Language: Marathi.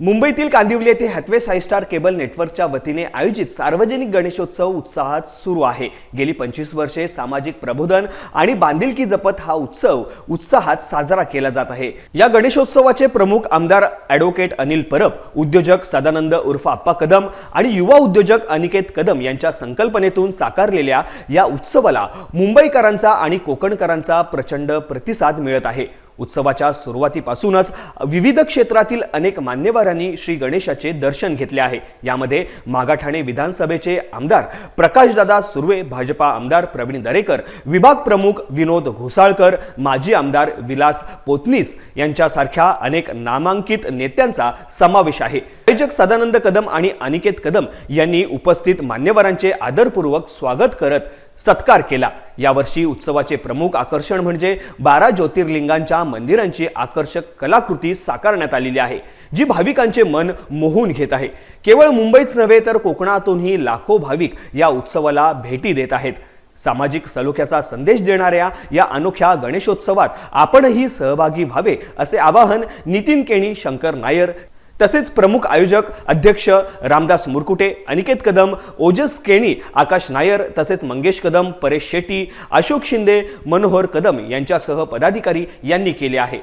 मुंबईतील कांदिवली येथे हॅथवे साई स्टार केबल नेटवर्कच्या वतीने आयोजित सार्वजनिक गणेशोत्सव उत्साहात सुरू आहे. गेली पंचवीस वर्षे सामाजिक प्रबोधन आणि बांधिलकी जपत हा उत्सव उत्साहात साजरा केला जात आहे. या गणेशोत्सवाचे प्रमुख आमदार ॲडव्होकेट अनिल परब उद्योजक सदानंद उर्फ आप्पा कदम आणि युवा उद्योजक अनिकेत कदम यांच्या संकल्पनेतून साकारलेल्या या उत्सवाला मुंबईकरांचा आणि कोकणकरांचा प्रचंड प्रतिसाद मिळत आहे. उत्सवाच्या सुरुवातीपासूनच विविध क्षेत्रातील अनेक मान्यवरांनी श्री गणेशाचे दर्शन घेतले आहे. यामध्ये मागाठाणे विधानसभेचे आमदार प्रकाशदादा सुर्वे भाजपा आमदार प्रवीण दरेकर विभाग प्रमुख विनोद घोसाळकर माजी आमदार विलास पोतनीस यांच्यासारख्या अनेक नामांकित नेत्यांचा समावेश आहे. आयोजक सदानंद कदम आणि अनिकेत कदम यांनी उपस्थित मान्यवरांचे आदरपूर्वक स्वागत करत सत्कार केला. यावर्षी उत्सवाचे प्रमुख आकर्षण म्हणजे बारा ज्योतिर्लिंगांच्या मंदिरांची आकर्षक कलाकृती साकारण्यात आलेली आहे जी भाविकांचे मन मोहून घेत आहे. केवळ मुंबईच नव्हे तर कोकणातूनही लाखो भाविक या उत्सवाला भेटी देत आहेत. सामाजिक सलोख्याचा संदेश देणाऱ्या या अनोख्या गणेशोत्सवात आपणही सहभागी व्हावे असे आवाहन नितीन केणी शंकर नायर तसेच प्रमुख आयोजक अध्यक्ष रामदास मुरकुटे अनिकेत कदम ओजस केणी आकाश नायर तसेच मंगेश कदम परेश शेट्टी अशोक शिंदे मनोहर कदम यांच्यासह पदाधिकारी यांनी केले आहे.